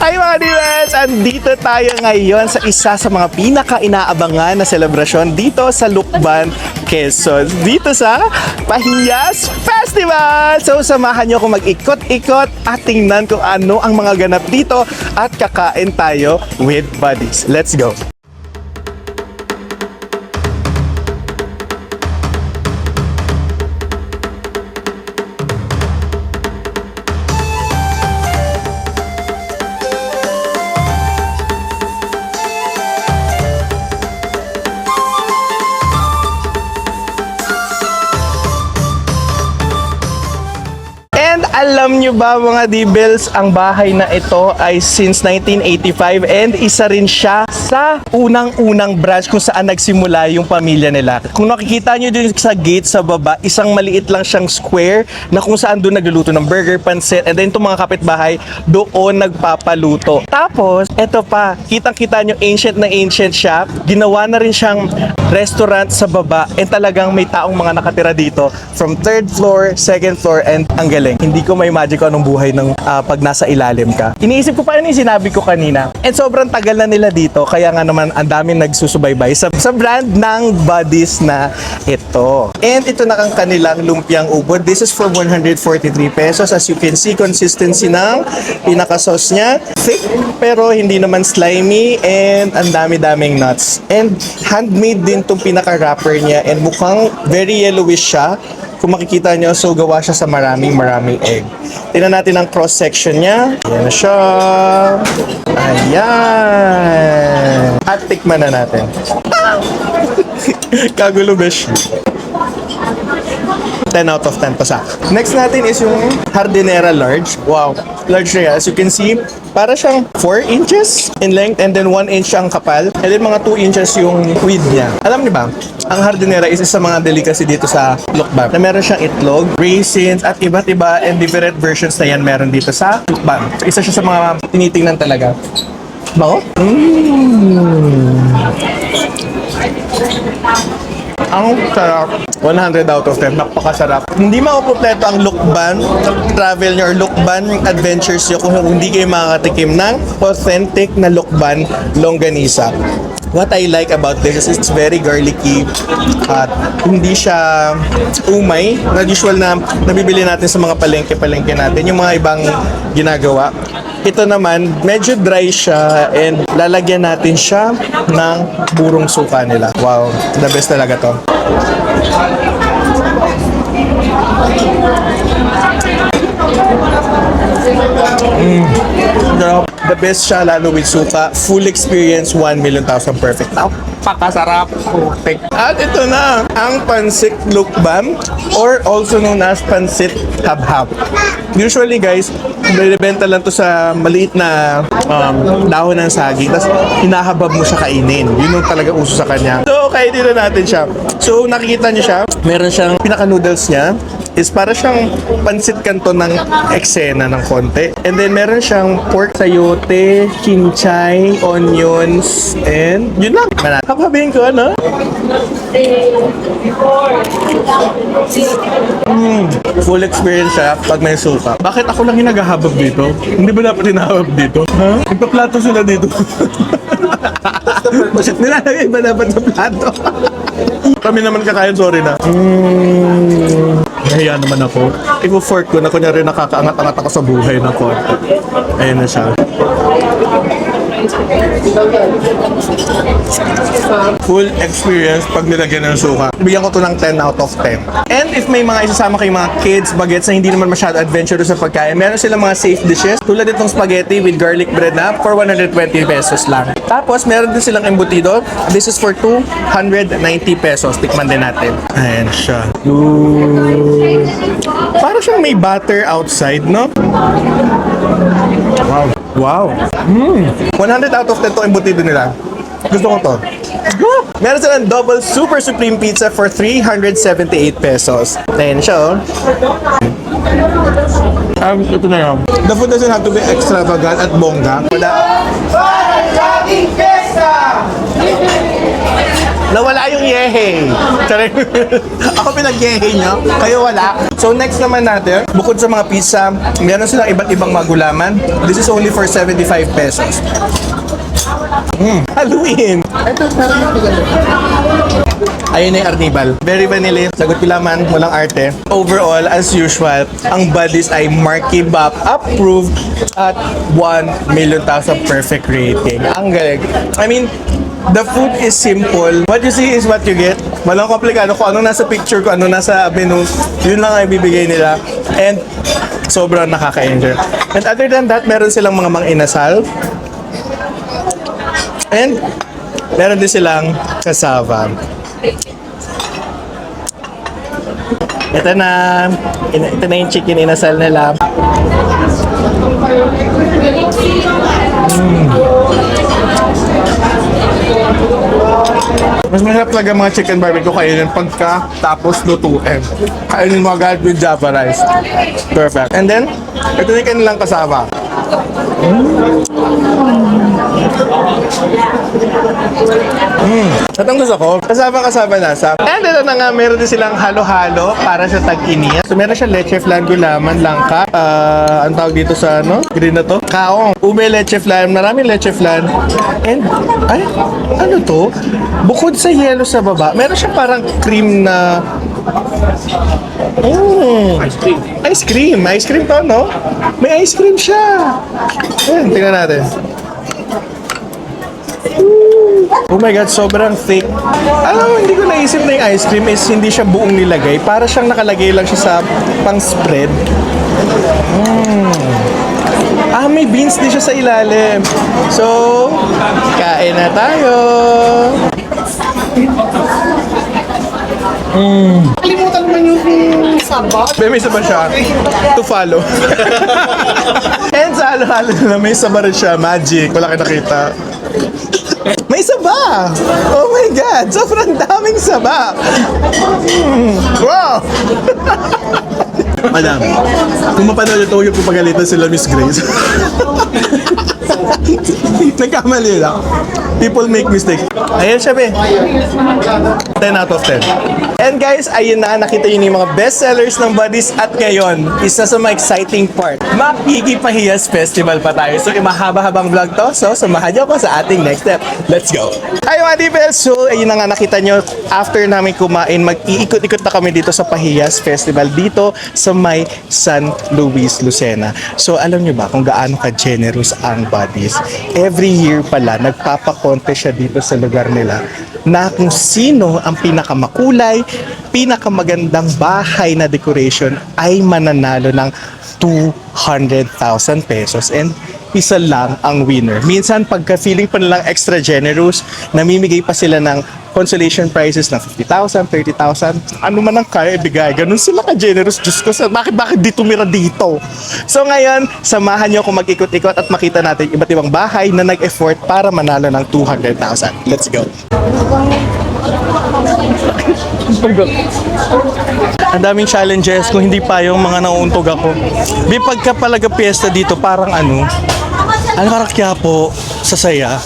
Hi mga divas! Andito tayo ngayon sa isa sa mga pinaka-inaabangan na selebrasyon dito sa Lukban, Quezon. Dito sa Pahiyas Festival! So samahan nyo akong mag-ikot-ikot at tingnan kung ano ang mga ganap dito at kakain tayo with buddies. Let's go! Alam nyo ba mga D-Bells, ang bahay na ito ay since 1985 and isa rin siya sa unang-unang branch kung saan nagsimula yung pamilya nila. Kung nakikita nyo dun sa gate sa baba, isang maliit lang siyang square na kung saan doon nagluluto ng burger, pancit, and then itong mga kapitbahay doon nagpapaluto. Tapos, eto pa, kitang-kita nyo ancient na ancient siya. Ginawa na rin siyang restaurant sa baba and talagang may taong mga nakatira dito from third floor, second floor, and ang galing. Hindi ko may imagine kung anong buhay ng ah, pag nasa ilalim ka. Iniisip ko pa yun yung sinabi ko kanina. And sobrang tagal na nila dito, kaya nga naman ang daming nagsusubaybay sa, sa brand ng buddies na ito. And ito na ang kanilang lumpiang ubod. This is for 143 pesos. As you can see, consistency ng pinaka-sauce niya. Thick, pero hindi naman slimy and ang dami-daming nuts. And handmade din tong pinaka-wrapper niya and mukhang very yellowish siya. Kung makikita nyo, so gawa siya sa maraming maraming egg. Tingnan natin ang cross-section niya. Ayan na siya. Ayan. At tikman na natin. Kagulo besh. 10 out of 10 pa sa. Next natin is yung Hardinera Large. Wow, large na. As you can see, para siyang 4 inches in length and then 1 inch ang kapal. And then mga 2 inches yung width niya. Alam niyo ba, ang Hardinera is isa sa mga delicacy dito sa Lukban. Na meron siyang itlog, raisins, at iba't iba and different versions na yan meron dito sa Lukban. So, isa siya sa mga tinitingnan talaga. Bango? Ang sarap. 100 out of 10. Napakasarap. Hindi makukumpleto ang Lukban travel nyo or Lukban adventures nyo kung hindi kayo makakatikim ng authentic na Lukban longganisa. What I like about this is it's very garlicky at hindi siya umay na usual na nabibili natin sa mga palengke-palengke natin. Yung mga ibang ginagawa. Ito naman, medyo dry siya and lalagyan natin siya ng burong suka nila. Wow, the best talaga to. Sarap. The best siya lalo with suka. Full experience, 1 million thousand perfect. Napakasarap. Perfect. At ito na, ang pansit lukbam or also known as pansit habhab. Usually guys, binibenta lang to sa maliit na um, dahon ng saging. Tapos hinahabab mo siya kainin. Yun yung talaga uso sa kanya. So, kainin na natin siya. So, nakikita niyo siya. Meron siyang pinaka-noodles niya is para siyang pansit kanto ng eksena ng konti. And then meron siyang pork sayote, chinchay, onions, and yun lang. Manat. Hapabihin ko, ano? Mm, full experience siya pag may suka. Bakit ako lang yung naghahabab dito? Hindi ba dapat hinahabab dito? Ha? Nagpaplato sila dito. Nilalagay ba dapat sa plato? Kami naman kakain, sorry na. Mm, nahiya naman ako. Ipo-fork ko na kunyari nakakaangat-angat ako sa buhay na konti. Ayun na siya. Full experience pag nilagyan ng suka. Bigyan ko to ng 10 out of 10. And if may mga isasama kayong mga kids, bagets na hindi naman masyado adventurous sa pagkain, meron silang mga safe dishes tulad itong spaghetti with garlic bread na for 120 pesos lang. Tapos meron din silang embutido. This is for 290 pesos. Tikman din natin. Ayan siya. Ooh. Parang siyang may butter outside, no? Wow. Wow. Mm. 100 out of 10 to embutido nila. Gusto ko to. Meron silang double super supreme pizza for 378 pesos. Ayan siya, oh. Um, ito na yun. The food doesn't have to be extravagant at bongga. Wala. Nawala yung yehe. Charing. Ako pinag-yehe nyo, kayo wala. So next naman natin, bukod sa mga pizza, meron silang iba't ibang magulaman. This is only for 75 pesos. Mm, Halloween! Ayun na yung Arnibal. Very vanilla. Sagot ko laman, walang arte. Overall, as usual, ang buddies ay Marky Bop approved at 1 million thousand perfect rating. Ang galing. I mean, the food is simple. What you see is what you get. Walang komplikado kung ano nasa picture, kung ano nasa menu, yun lang ay bibigay nila. And sobrang nakaka-enjoy. And other than that, meron silang mga mang inasal. And meron din silang kasava. Ito na, ito na yung chicken inasal nila. Mm. Mas masarap talaga mga chicken barbecue kainin pagka tapos lutuin. Kainin mo agad with java rice. Perfect. And then, ito na yung kanilang kasama. At ang gusto ko, kasama-kasama nasa. And ito na nga, meron din silang halo-halo para sa tag-init. So meron siya leche flan, gulaman, langka. Ah, ang tawag dito sa ano? Green na to? Kaong. Ube leche flan, maraming leche flan. And, ay, ano to? Bukod sa yellow sa baba, meron siya parang cream na Mm. Ice cream. Ice cream. Ice cream to, no? May ice cream siya. Ayan, tingnan natin. Oh my God, sobrang thick. Alam mo, hindi ko naisip na yung ice cream is hindi siya buong nilagay. Para siyang nakalagay lang siya sa pang-spread. Mm. Ah, may beans din siya sa ilalim. So, kain na tayo. Kalimutan mo yung sabat. May may saba siya. To follow. And sa halo-halo na may saba rin siya. Magic. Wala kayo nakita. May saba! Oh my God! Sobrang daming saba! Mm, wow! Madam, kung mapanood ito, yung pagalitan sila Miss Grace. Nagkamali lang. People make mistake. Ayan siya, be. 10 out of 10. And guys, ayun na, nakita yun yung mga best sellers ng Buddies at ngayon, isa sa mga exciting part, Makikipahiyas Festival pa tayo. So, mahaba-habang vlog to. So, samahan niyo ako sa ating next step. Let's go! Hi mga Dibels! So, ayun na nga nakita nyo, after namin kumain, mag-iikot-ikot na kami dito sa Pahiyas Festival dito sa may San Luis, Lucena. So, alam nyo ba kung gaano ka-generous ang Buddies? Every year pala, nagpapakonte siya dito sa lugar nila na kung sino ang pinakamakulay, pinakamagandang bahay na decoration ay mananalo ng 200,000 pesos and isa lang ang winner. Minsan pagka feeling pa nilang extra generous, namimigay pa sila ng consolation prizes ng 50,000, 30,000, ano man ang kaya ibigay. Ganun sila ka-generous. Diyos ko, bakit, bakit di tumira dito? So ngayon, samahan niyo ako mag-ikot-ikot at makita natin iba't ibang bahay na nag-effort para manalo ng 200,000. Let's go! Ang daming challenges kung hindi pa yung mga nauuntog ako. Di pagka palaga piyesta dito, parang ano, ano karakya po sa saya.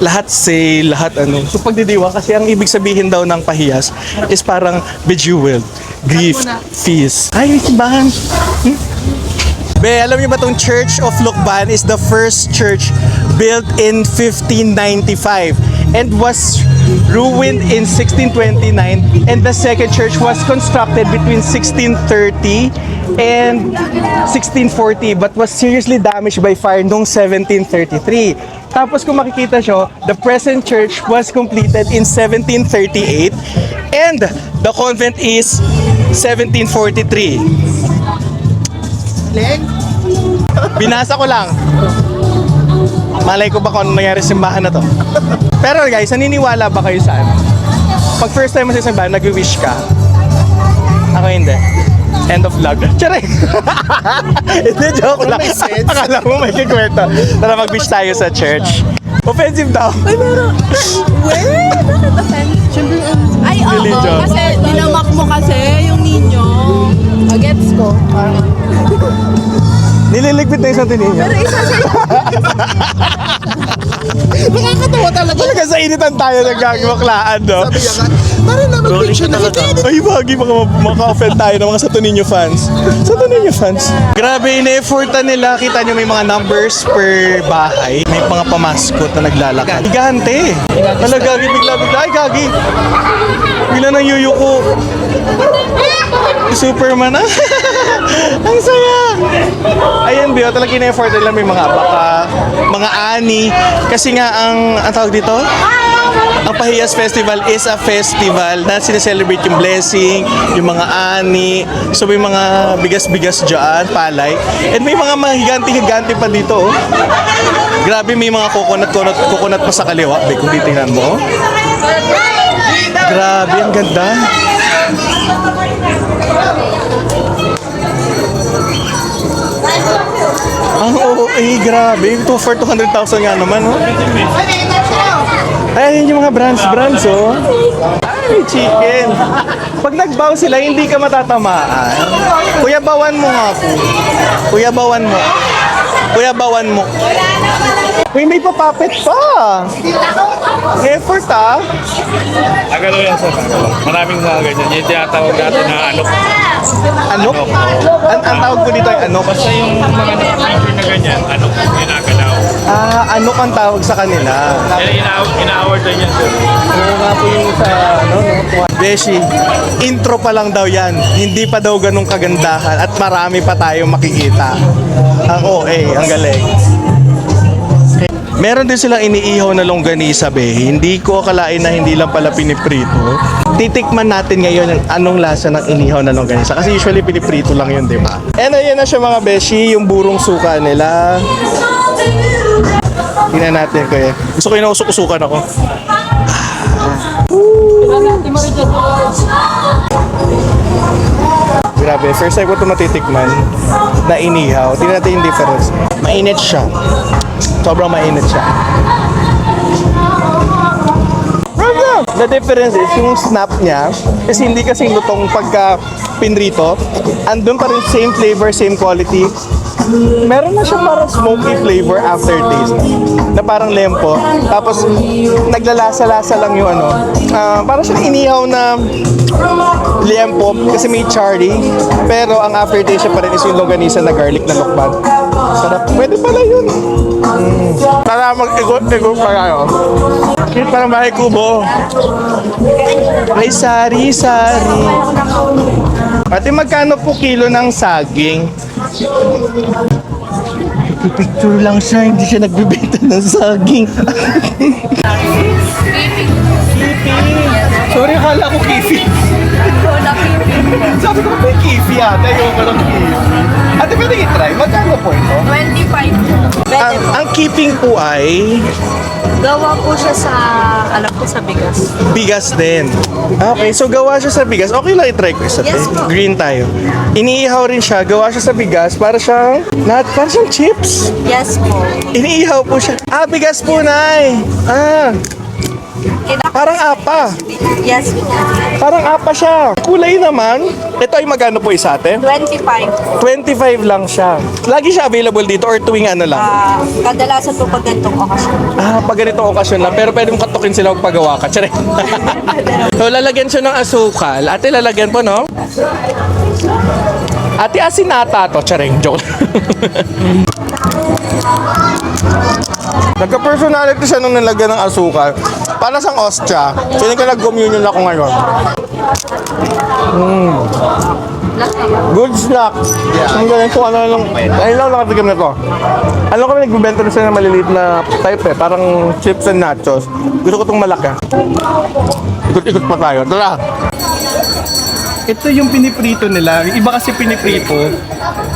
Lahat say, lahat ano. So pagdidiwa, kasi ang ibig sabihin daw ng pahiyas is parang bejeweled, gift, feast. Ay, simbahan. Hmm? Be, alam niyo ba tong Church of Lukban is the first church built in 1595 and was ruined in 1629 and the second church was constructed between 1630 and 1640 but was seriously damaged by fire noong 1733. Tapos kung makikita siyo, the present church was completed in 1738 and the convent is 1743. Binasa ko lang. Malay ko ba kung ano nangyari sa simbahan na to. Pero guys, naniniwala ba kayo sa ano? Pag first time mo sa simbahan, nag-wish ka. Ako hindi. End of vlog. Charay! Hindi, joke lang. Akala mo may kikwento. Tara mag-wish tayo sa church. Offensive daw. Ay, meron. Wait, bakit offensive? Ay, oo. Religion. Kasi dinamak mo kasi yung ninyo. Oh, gets ko. Nililigpit na yung isang tininyo. Pero isa sa Nakakatawa talaga. Talaga sa initan tayo nagkakaklaan, no? Sabi niya, para na mag-picture na kita. Ay, bagi ma- maka-offend tayo ng mga Santo Niño fans. Santo Niño fans. Grabe, ine-effortan nila. Kita nyo may mga numbers per bahay. May mga pamaskot na naglalakad. Gigante. Wala, gagi, bigla, bigla. Ay, gagi. Bigla nang yuyuko. Superman ah. Ang saya. Ayan, Bio, talaga ine-effort nila may mga baka, mga ani. Kasi nga, ang, ang tawag dito? Ang Pahiyas Festival is a festival na sineselebrate yung blessing, yung mga ani. So may mga bigas-bigas dyan, palay. And may mga mahiganti-higanti pa dito. Oh. Grabe, may mga coconut-coconut coconut pa sa kaliwa. Be, kung titingnan mo. Grabe, ang ganda. Grabe. Ito for 200,000 nga naman, oh. Ay, yun yung mga brands, brands, oh. Ay, chicken. Pag nagbaw sila, hindi ka matatamaan. Kuya, bawan mo nga po. Kuya, bawan mo. Kuya, bawan mo. Uy, may papapit pa. Effort, ah. Agalo yan sa Maraming mga ganyan. Yung tinatawag natin na ano. Anok? An ang tawag ko dito ay anok. Basta yung mga nakakapin na ganyan, ano, ginagalaw. Ah, anok ang tawag sa kanila. Ina- ina-award na yan. Oo nga po yung sa, ano, no? Beshi, intro pa lang daw yan. Hindi pa daw ganun kagandahan at marami pa tayong makikita. Ang OA, ang galing. Meron din silang iniihaw na longganisa, be. Hindi ko akalain na hindi lang pala piniprito. Titikman natin ngayon ang anong lasa ng inihaw na longganisa. Kasi usually piniprito lang yun, di ba? And ayan na siya mga beshi, yung burong suka nila. Tingnan natin ko eh. Gusto ko yung usok-usukan ako. Grabe, first time ko ito matitikman na inihaw. Tingnan natin yung difference. Mainit siya. Sobrang mainit siya. The difference is yung snap niya, kasi hindi kasing lutong pagka pinrito, andun pa rin same flavor, same quality. Meron na siyang parang smoky flavor aftertaste na parang lempo. Tapos naglalasa-lasa lang yung ano. ah, parang siya inihaw na liempo kasi may charry. Pero ang aftertaste siya pa rin is yung longganisa na garlic na lokban. Sarap. Pwede pala yun. Mm. Tara mag-igot-igot pa. Cute parang bahay kubo. Ay, sari-sari. Ate, magkano po kilo ng saging? Picture lang siya, hindi siya nagbibenta ng saging. Kifi. Sorry, akala ko kifi. Sabi ko, may kifi ate. Ayaw ko ng kifi. Ate, pwede i-try. Magkano po ito? 25 Pwede Ang, po. ang keeping po ay Gawa po siya sa, alam ko sa bigas. bigas din. Okay, so gawa siya sa bigas. Okay lang i-try ko isa. Yes te. po. Green tayo. Iniihaw rin siya. Gawa siya sa bigas para siyang, not, para siyang chips. Yes po. Iniihaw po siya. Ah, bigas po, Nay. Ah, parang apa. yes po. Parang apa siya. Kulay naman. Ito ay magkano po isa, ate? 25. 25 lang siya. Lagi siya available dito or tuwing ano lang? Ah, kadalasan po pag ganitong okasyon. Ah, pag ganito okasyon lang. Pero pwede mong katukin sila magpagawa ka. Tsare. so, lalagyan siya ng asukal. Ate, lalagyan po, no? Ate, asinata to. Tsareng, joke. Nagka-personality siya nung nilagyan ng asukal. Para sang ostya. Feeling ko nag-communion ako ngayon. Mm. Good snack. Ang galing ko ano lang. Ayun lang nakatikim na to. Alam ko may nagbibenta na sila ng maliliit na type eh. Parang chips and nachos. Gusto ko itong malaki. Ikot-ikot pa tayo. Tara! Ito yung piniprito nila. Yung Iba kasi piniprito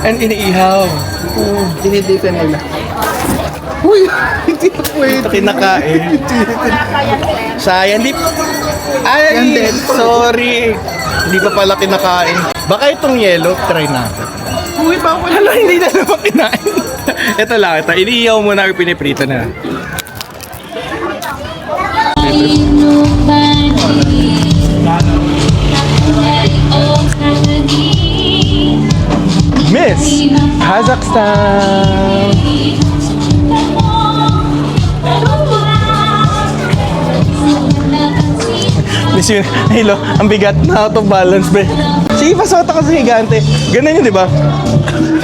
and iniihaw. Oh, dinidita nila. Uy, pa pwede. Kinakain. Sayang, di... Ay, sorry. Hindi pa pala kinakain. Baka itong yellow, try natin. Uy, baka wala lang, hindi na naman kinain. ito lang, ito. Iniihaw mo na or piniprito na. Miss Kazakhstan. Si Hilo, ang bigat na out of balance, be. Sige, pasota ka sa higante. Ganun yun, di ba?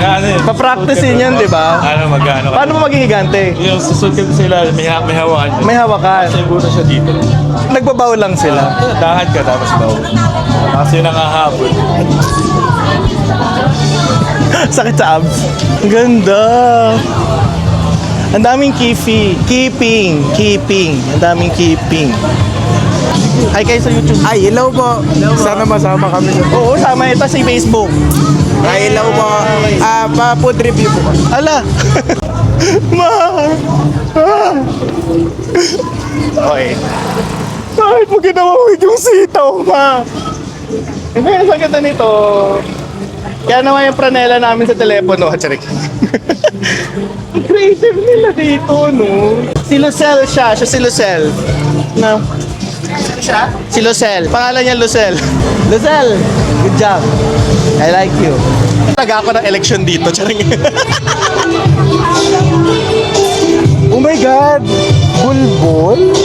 Ano yun? Pa-practice yun yan, di ba? Ano, magkano ka? Paano mo maging higante? Yung susod ka sila, may, ha- may hawakan. May hawakan. Kasi buta siya dito. Nagbabaw lang sila. Dahan ka tapos baw. Tapos yun ang hahabol. Sakit sa abs. Ang Ganda. Ang daming kifi. Keeping. Keeping. Ang daming keeping. Hi kayo sa YouTube. Ay, hello po. Sana masama kami sa... Oo, sama ito si Facebook. Ay, hello po. Ah, pa food review po. Ala! Ma! Ah! Okay. Bakit mo ginawa mo yung sitaw, ma? Hindi, ang saganda nito. Kaya naman yung pranela namin sa telepono. Charik. Ang creative nila dito, no? Si Lucel siya. Siya si Lucel. No? Siya? Si Lucel. Pangalan niya Lucel. Lucel, good job. I like you. Taga ako ng election dito. Charing. oh my God! Bulbol?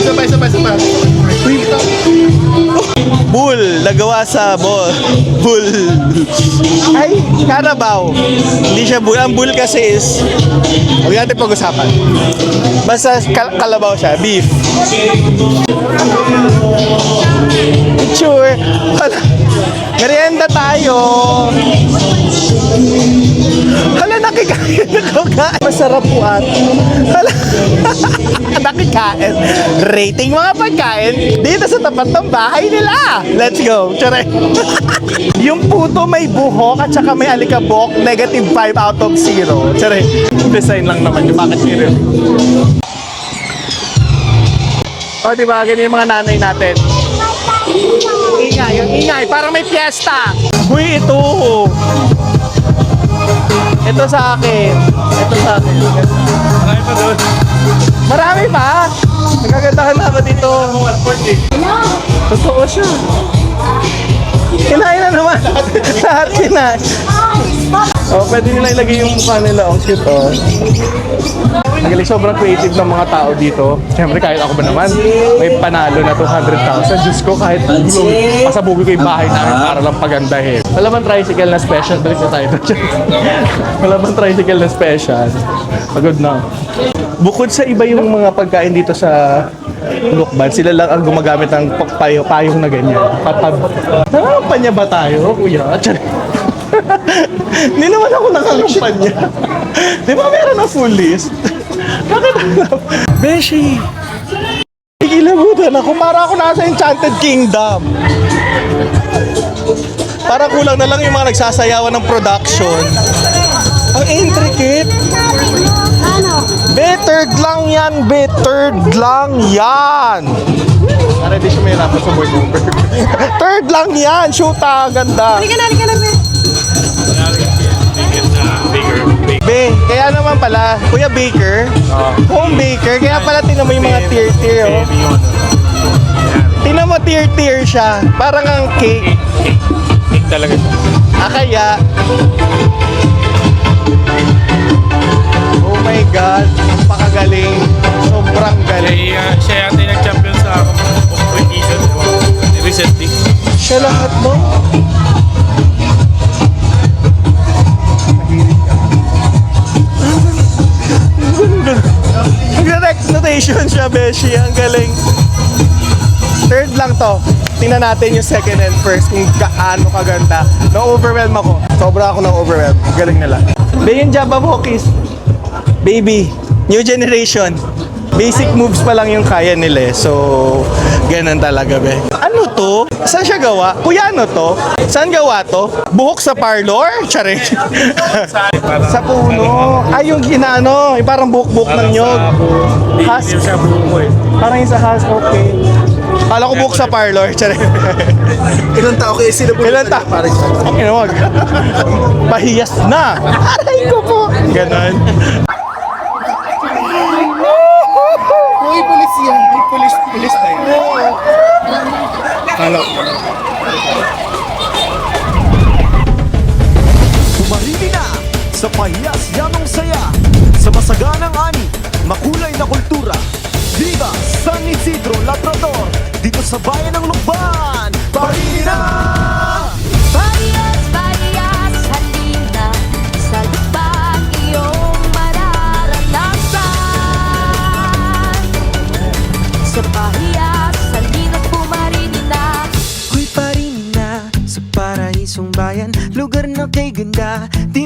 isa pa, isa pa, isa pa. Bull, nagawa sa ball. Bull. Ay, Carabao. Hindi siya bull. Ang bull kasi is, huwag natin pag-usapan. Basta kal- kalabaw siya, beef. Sure. Merienda tayo. Nakikain ako kain. Masarap po at. Nakikain. Rating mga pagkain dito sa tapat ng bahay nila. Let's go. Tsare. yung puto may buhok at saka may alikabok, negative 5 out of 0. Tsare. Design lang naman yung bakit zero. O, di ba? Ganyan yung mga nanay natin. Ingay, yung ingay. Parang may fiesta. Uy, ito. Ito sa akin. Ito sa akin. Marami pa doon. Marami pa. Nagagandahan na ako dito. Totoo siya. Kinain na naman. Lahat kinain. Oh, pwede nila ilagay yung mukha nila. Ang cute, oh. Ang galing, sobrang creative ng mga tao dito. Siyempre, kahit ako ba naman, may panalo na 200,000. Diyos ko, kahit gulong, pasabugin ko yung bahay namin para lang pagandahin. Wala bang tricycle na special? Balik na tayo doon. Wala bang tricycle na special? Pagod na. Bukod sa iba yung mga pagkain dito sa Lukban, sila lang ang gumagamit ng pa- payo, payong na ganyan. Papag... Nangangampanya ba tayo, kuya? Hindi naman ako nangangampanya. Di ba meron na full list? Bakit Beshi! Ikilabutan ako. Para ako nasa Enchanted Kingdom. Para kulang na lang yung mga nagsasayawan ng production. Ang intricate. Bettered lang yan, bettered lang yan. Para di siya may rap sa number. Third lang yan, shoota, ganda. Halika na, halika na, be. Be, kaya naman pala, Kuya Baker, home baker, kaya pala tinan mo yung mga tier-tier, oh. Baby yun. Tinan mo tier-tier siya, parang ang cake. Cake. Cake talaga siya. Ah, kaya, oh my God, napakagaling, sobrang galing. Siya, uh, siya yata yung nag-champion sa competition. Recently. Siya lahat, no? Siya, Beshi. Ang galing. Third lang to. Tingnan natin yung second and first kung gaano kaganda. Na-overwhelm ako. Sobra ako na-overwhelm. Galing nila. Be, yung Jabba Hawkis. Baby, new generation. Basic moves pa lang yung kaya nila eh. So, ganun talaga, be. Ano to? Saan siya gawa? Kuya, ano to? Saan gawa to? Buhok sa parlor? Tsare. sa puno. Ay, yung ginano. Yung parang buhok-buhok ng nyog. Siya buko eh. Parang yung sa husk, okay. Kala ko buhok sa parlor. Tsare. Ilang tao kayo sila po? Ilan ta? Parang Okay, wag. Pahiyas na. Aray ko po. Ganon. Kala ko. Tumarili na sa Pahiyas Yanong Saya sa masaganang ani, makulay na kultura, Viva San Isidro Labrador Dito sa bayan ng Lukban Parina! Kay ganda, di